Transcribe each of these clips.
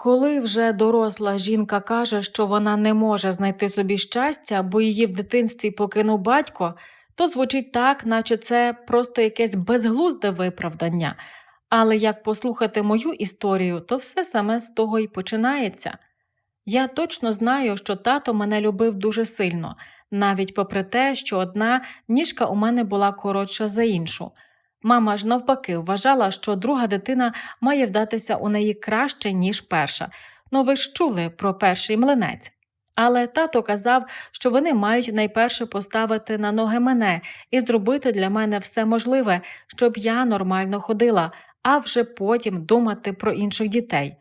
Коли вже доросла жінка каже, що вона не може знайти собі щастя, бо її в дитинстві покинув батько, то звучить так, наче це просто якесь безглузде виправдання. Але як послухати мою історію, то все саме з того і починається. Я точно знаю, що тато мене любив дуже сильно, навіть попри те, що одна ніжка у мене була коротша за іншу. Мама ж навпаки вважала, що друга дитина має вдатися у неї краще, ніж перша. Ну ви ж чули про перший млинець. Але тато казав, що вони мають найперше поставити на ноги мене і зробити для мене все можливе, щоб я нормально ходила, а вже потім думати про інших дітей.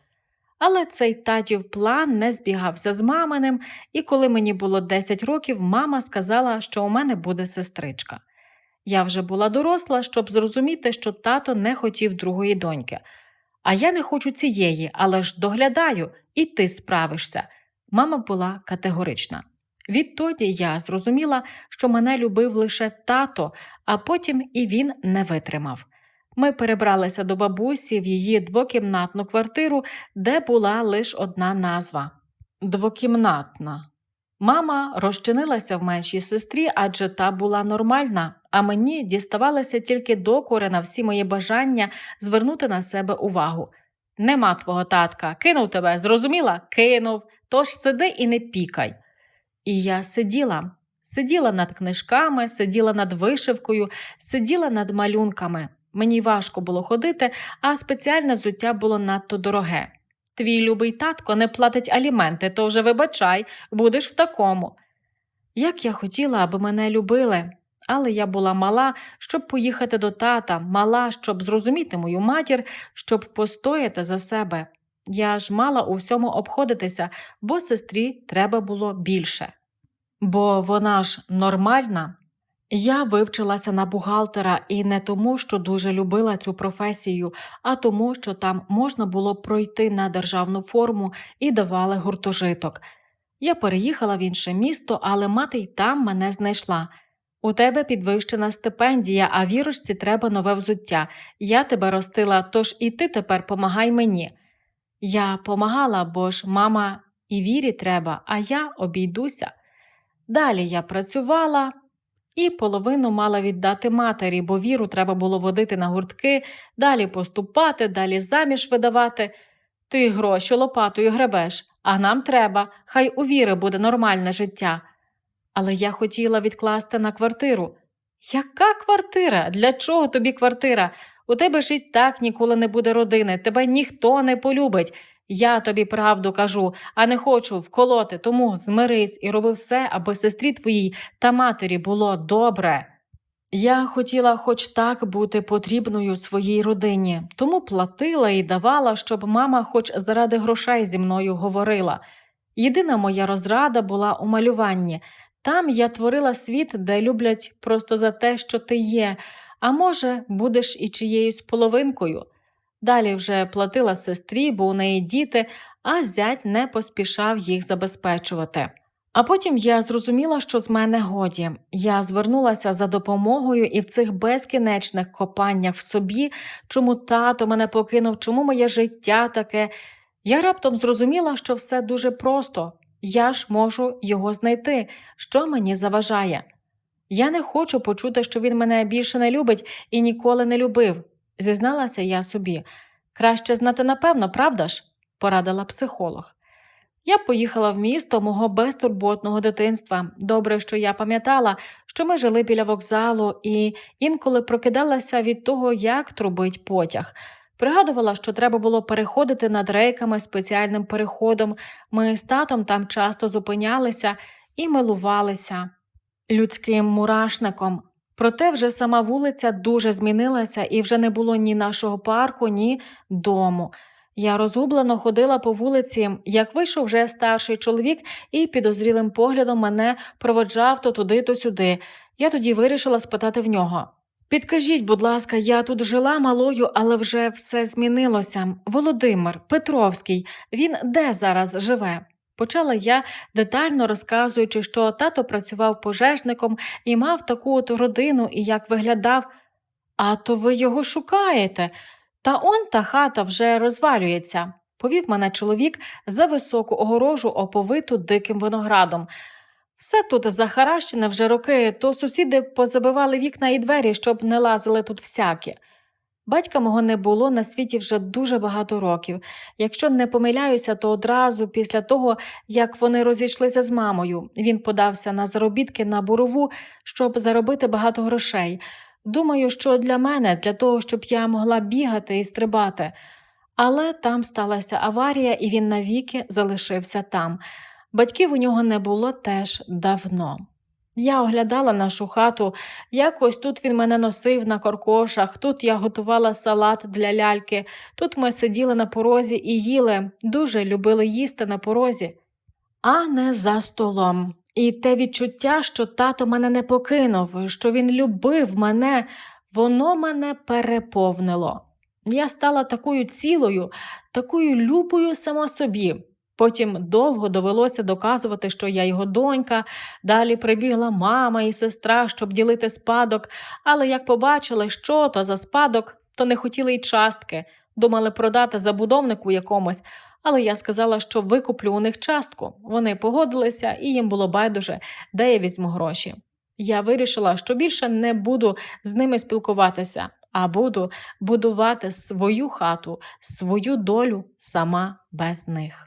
Але цей татів план не збігався з маминим, і коли мені було 10 років, мама сказала, що у мене буде сестричка. Я вже була доросла, щоб зрозуміти, що тато не хотів другої доньки. А я не хочу цієї, але ж доглядаю, і ти справишся. Мама була категорична. Відтоді я зрозуміла, що мене любив лише тато, а потім і він не витримав. Ми перебралися до бабусі в її двокімнатну квартиру, де була лише одна назва двокімнатна. Мама розчинилася в меншій сестрі, адже та була нормальна, а мені діставалося тільки докори на всі мої бажання звернути на себе увагу. Нема твого татка, кинув тебе, зрозуміла? Кинув. Тож сиди і не пікай. І я сиділа, сиділа над книжками, сиділа над вишивкою, сиділа над малюнками. Мені важко було ходити, а спеціальне взуття було надто дороге. Твій любий татко не платить аліменти, то вже вибачай, будеш в такому. Як я хотіла, аби мене любили, але я була мала, щоб поїхати до тата, мала, щоб зрозуміти мою матір, щоб постояти за себе. Я ж мала у всьому обходитися, бо сестрі треба було більше. Бо вона ж нормальна. Я вивчилася на бухгалтера і не тому, що дуже любила цю професію, а тому, що там можна було пройти на державну форму і давали гуртожиток. Я переїхала в інше місто, але мати й там мене знайшла. У тебе підвищена стипендія, а вірочці треба нове взуття. Я тебе ростила, тож і ти тепер помагай мені. Я помагала, бо ж мама і вірі треба, а я обійдуся. Далі я працювала і половину мала віддати матері, бо віру треба було водити на гуртки, далі поступати, далі заміж видавати. Ти гроші лопатою гребеш, а нам треба, хай у віри буде нормальне життя. Але я хотіла відкласти на квартиру. Яка квартира? Для чого тобі квартира? У тебе ж і так ніколи не буде родини, тебе ніхто не полюбить. Я тобі правду кажу, а не хочу вколоти, тому змирись і роби все, аби сестрі твоїй та матері було добре. Я хотіла хоч так бути потрібною своїй родині, тому платила і давала, щоб мама хоч заради грошей зі мною говорила. Єдина моя розрада була у малюванні. Там я творила світ, де люблять просто за те, що ти є, а може, будеш і чиєюсь половинкою. Далі вже платила сестрі, бо у неї діти, а зять не поспішав їх забезпечувати. А потім я зрозуміла, що з мене годі. Я звернулася за допомогою і в цих безкінечних копаннях в собі, чому тато мене покинув, чому моє життя таке. Я раптом зрозуміла, що все дуже просто. Я ж можу його знайти, що мені заважає. Я не хочу почути, що він мене більше не любить і ніколи не любив, зізналася я собі. Краще знати напевно, правда ж? порадила психолог. Я поїхала в місто мого безтурботного дитинства. Добре, що я пам'ятала, що ми жили біля вокзалу і інколи прокидалася від того, як трубить потяг. Пригадувала, що треба було переходити над рейками спеціальним переходом. Ми з татом там часто зупинялися і милувалися людським мурашником. Проте вже сама вулиця дуже змінилася, і вже не було ні нашого парку, ні дому. Я розгублено ходила по вулиці, як вийшов вже старший чоловік і підозрілим поглядом мене проводжав то туди, то сюди. Я тоді вирішила спитати в нього. Підкажіть, будь ласка, я тут жила малою, але вже все змінилося. Володимир Петровський, він де зараз живе? Почала я, детально розказуючи, що тато працював пожежником і мав таку от родину і як виглядав. А то ви його шукаєте. Та он та хата вже розвалюється. Повів мене чоловік за високу огорожу, оповиту диким виноградом. Все тут захаращене вже роки, то сусіди позабивали вікна і двері, щоб не лазили тут всякі. Батька мого не було на світі вже дуже багато років. Якщо не помиляюся, то одразу після того, як вони розійшлися з мамою, він подався на заробітки на бурову, щоб заробити багато грошей. Думаю, що для мене, для того, щоб я могла бігати і стрибати. Але там сталася аварія, і він навіки залишився там. Батьків у нього не було теж давно. Я оглядала нашу хату, якось тут він мене носив на коркошах, тут я готувала салат для ляльки, тут ми сиділи на порозі і їли, дуже любили їсти на порозі, а не за столом. І те відчуття, що тато мене не покинув, що він любив мене, воно мене переповнило. Я стала такою цілою, такою любою сама собі. Потім довго довелося доказувати, що я його донька. Далі прибігла мама і сестра, щоб ділити спадок, але як побачили, що то за спадок, то не хотіли й частки, думали продати забудовнику якомусь. Але я сказала, що викуплю у них частку. Вони погодилися, і їм було байдуже, де я візьму гроші. Я вирішила, що більше не буду з ними спілкуватися, а буду будувати свою хату, свою долю сама без них.